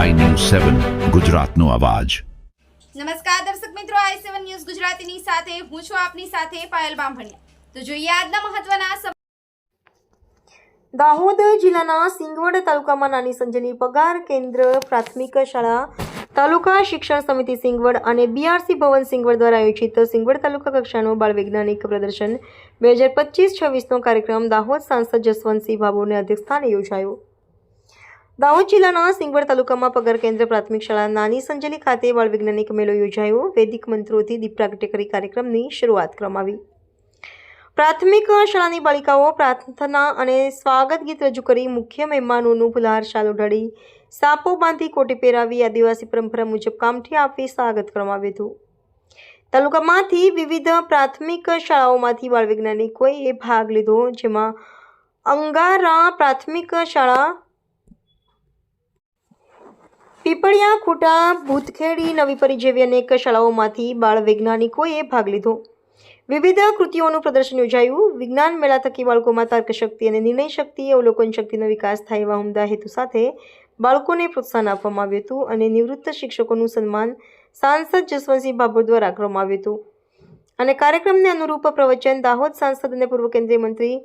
સેવન ગુજરાતનો અવાજ. નમસ્કાર દર્શક મિત્રો આઈ સેવન ન્યૂઝ ગુજરાતીની સાથે હું છું આપની સાથે પાયલ બામભણિયા. તો જોઈએ આજના મહત્વના દાહોદ જિલ્લાના સિંગવડ તાલુકામાં નાની સંજયની પગાર કેન્દ્ર પ્રાથમિક શાળા તાલુકા શિક્ષણ સમિતિ સિંગવડ અને બીઆરસી ભવન સિંગવડ દ્વારા આયોજિત સિંગવડ તાલુકા કક્ષાનો બાળ વૈજ્ઞાનિક પ્રદર્શન બે હજાર પચીસ છવ્વીસનો કાર્યક્રમ દાહોદ સાંસદ જસવંતસિંહ બાબુને અધ્યક્ષસ્થાને યોજાયો. દાહોદ જિલ્લાના સિંગવડ તાલુકામાં પગર કેન્દ્ર પ્રાથમિક શાળા નાની સંજલી ખાતે બાળ વૈજ્ઞાનિક મેળો યોજાયો. વૈદિક મંત્રોથી દીપ પ્રાગટ્ય કરી કાર્યક્રમની શરૂઆત કરવામાં પ્રાથમિક શાળાની બાલિકાઓ પ્રાર્થના અને સ્વાગત ગીત રજૂ કરી મુખ્ય મહેમાનોનું ફુલહાર શાલ ઓઢાડી સાપો બાંધી કોટી પહેરાવી આદિવાસી પરંપરા મુજબ કામઠી આપી સ્વાગત કરવામાં આવ્યું હતું. તાલુકામાંથી વિવિધ પ્રાથમિક શાળાઓમાંથી બાળ વૈજ્ઞાનિકોએ ભાગ લીધો, જેમાં અંગારા પ્રાથમિક શાળા પીપળિયા, ખૂટા, ભૂતખેડી નવી પરિજેવી અનેક શાળાઓમાંથી બાળ વૈજ્ઞાનિકોએ ભાગ લીધો. વિવિધ કૃતિઓનું પ્રદર્શન યોજાયું. વિજ્ઞાન મેળા થકી બાળકોમાં તર્કશક્તિ અને નિર્ણય શક્તિ, અવલોકન શક્તિનો વિકાસ થાય એવા ઉમદા હેતુ સાથે બાળકોને પ્રોત્સાહન આપવામાં આવ્યું હતું અને નિવૃત્ત શિક્ષકોનું સન્માન સાંસદ જસવંતસિંહ ભાભોર દ્વારા કરવામાં આવ્યું હતું. અને કાર્યક્રમને અનુરૂપ પ્રવચન દાહોદ સાંસદ અને પૂર્વ કેન્દ્રીય મંત્રી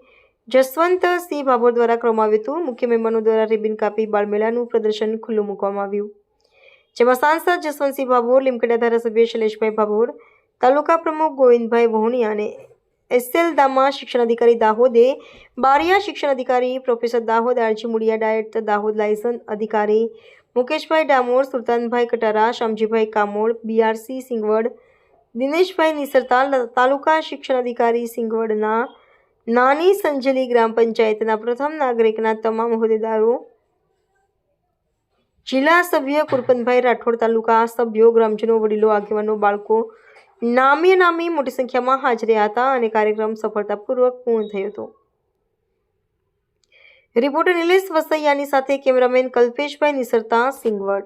જસવંતસિંહ ભાભોર દ્વારા કરવામાં આવ્યું હતું. મુખ્ય મહેમાનો દ્વારા રિબિન કાપી બાળમેળાનું પ્રદર્શન ખુલ્લું મૂકવામાં આવ્યું. જેમાં સાંસદ જસવંતસિંહ ભાભોર લીમખેડા ધારાસભ્ય શૈલેષભાઈ ભાભોર, તાલુકા પ્રમુખ ગોવિંદભાઈ વહોણિયા અને એસએલદામાં શિક્ષણ અધિકારી દાહોદે, બારિયા શિક્ષણ અધિકારી professor Dahod, RG Mudiya DIET Dahod licence અધિકારી મુકેશભાઈ ડામોર, સુલતાનભાઈ કટારા, શામજીભાઈ કામોડ બીઆરસી સિંગવડ, દિનેશભાઈ નિસરતાલ, તાલુકા શિક્ષણ અધિકારી સિંગવડના નાની સંજલી ગ્રામ પંચાયતના પ્રથમ નાગરિકના તમામ હોદ્દેદારો, જિલ્લા સભ્ય કુરપનભાઈ રાઠોડ તાલુકા સભ્યો, ગ્રામજનો, વડીલો, આગેવાનો, બાળકો નામે નામી મોટી સંખ્યામાં હાજરી હતા અને કાર્યક્રમ સફળતાપૂર્વક પૂર્ણ થયો હતો. રિપોર્ટર નિલેશ વસૈયાની સાથે કેમેરામેન કલ્પેશભાઈ નિસરતા, સિંગવડ.